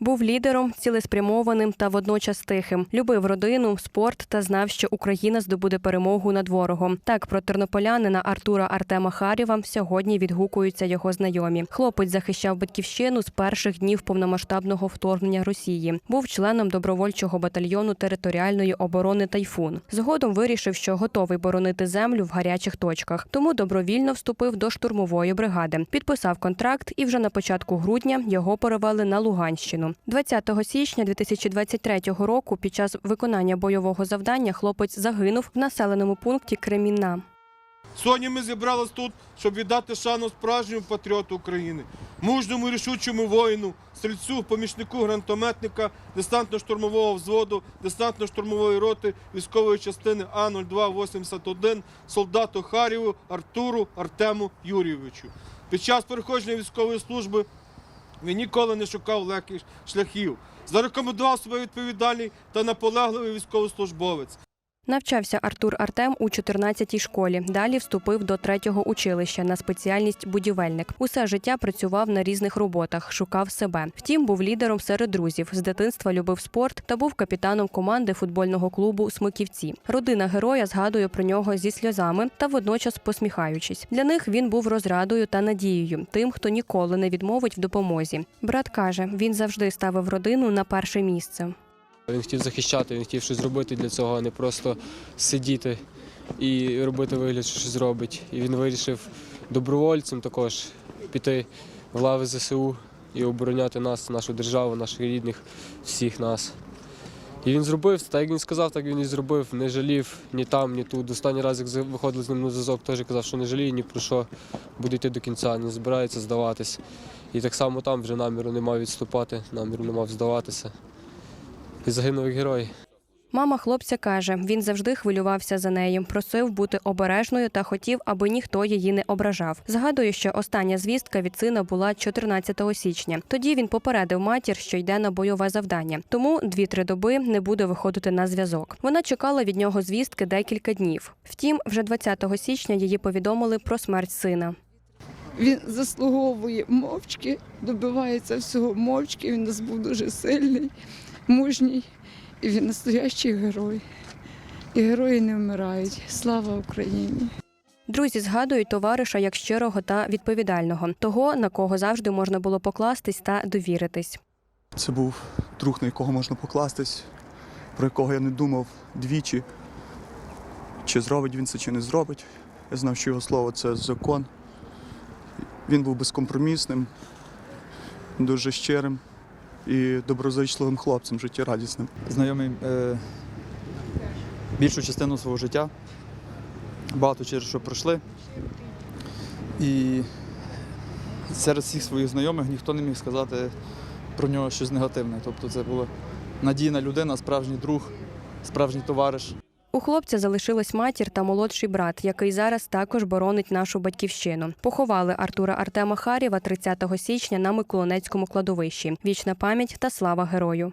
Був лідером, цілеспрямованим та водночас тихим. Любив родину, спорт та знав, що Україна здобуде перемогу над ворогом. Так про тернополянина Артура Артема Харєва сьогодні відгукуються його знайомі. Хлопець захищав батьківщину з перших днів повномасштабного вторгнення Росії. Був членом добровольчого батальйону територіальної оборони Тайфун. Згодом вирішив, що готовий боронити землю в гарячих точках. Тому добровільно вступив до штурмової бригади. Підписав контракт, і вже на початку грудня його перевели на Луганщину. 20 січня 2023 року під час виконання бойового завдання хлопець загинув в населеному пункті Кремінна. Сьогодні ми зібрались тут, щоб віддати шану справжньому патріоту України, мужньому і рішучому воїну, стрільцю, помічнику гранатометника, десантно-штурмового взводу, десантно-штурмової роти військової частини А-0281, солдату Харєву Артуру Артему Юрійовичу. Під час переходження військової служби він ніколи не шукав легких шляхів. Зарекомендував себе відповідальний та наполегливий військовослужбовець. Навчався Артур Артем у 14-й школі. Далі вступив до третього училища на спеціальність будівельник. Усе життя працював на різних роботах, шукав себе. Втім, був лідером серед друзів. З дитинства любив спорт та був капітаном команди футбольного клубу Смиківці. Родина героя згадує про нього зі сльозами та водночас посміхаючись. Для них він був розрадою та надією, тим, хто ніколи не відмовить в допомозі. Брат каже, він завжди ставив родину на перше місце. Він хотів захищати, він хотів щось зробити для цього, а не просто сидіти і робити вигляд, що щось робить. І він вирішив добровольцем також піти в лави ЗСУ і обороняти нас, нашу державу, наших рідних, всіх нас. І він зробив це, так як він сказав, так він і зробив. Не жалів ні там, ні тут. Останній раз, як виходили з ним на зв'язок, теж казав, що не жаліє ні про що, буде йти до кінця, не збирається здаватись. І так само там вже наміру не мав відступати, наміру не мав здаватися. І загинув як герой. Мама хлопця каже, він завжди хвилювався за нею, просив бути обережною та хотів, аби ніхто її не ображав. Згадує, що остання звістка від сина була 14 січня. Тоді він попередив матір, що йде на бойове завдання. Тому дві-три доби не буде виходити на зв'язок. Вона чекала від нього звістки декілька днів. Втім, вже 20 січня її повідомили про смерть сина. Він заслуговує мовчки, добивається всього мовчки. Він у нас був дуже сильний, мужній, і він настоящий герой. І герої не вмирають. Слава Україні! Друзі згадують товариша як щирого та відповідального, того на кого завжди можна було покластись та довіритись. Це був друг, на якого можна покластись, про якого я не думав двічі, чи зробить він це, чи не зробить. Я знав, що його слово це закон. Він був безкомпромісним, дуже щирим і доброзичливим хлопцем, життєрадісним. знайомий е, більшу частину свого життя. Багато через що пройшли. І серед всіх своїх знайомих ніхто не міг сказати про нього щось негативне. Тобто це була надійна людина, справжній друг, справжній товариш. У хлопця залишилась матір та молодший брат, який зараз також боронить нашу батьківщину. Поховали Артура Артема Харєва 30 січня на Миколинецькому кладовищі. Вічна пам'ять та слава герою.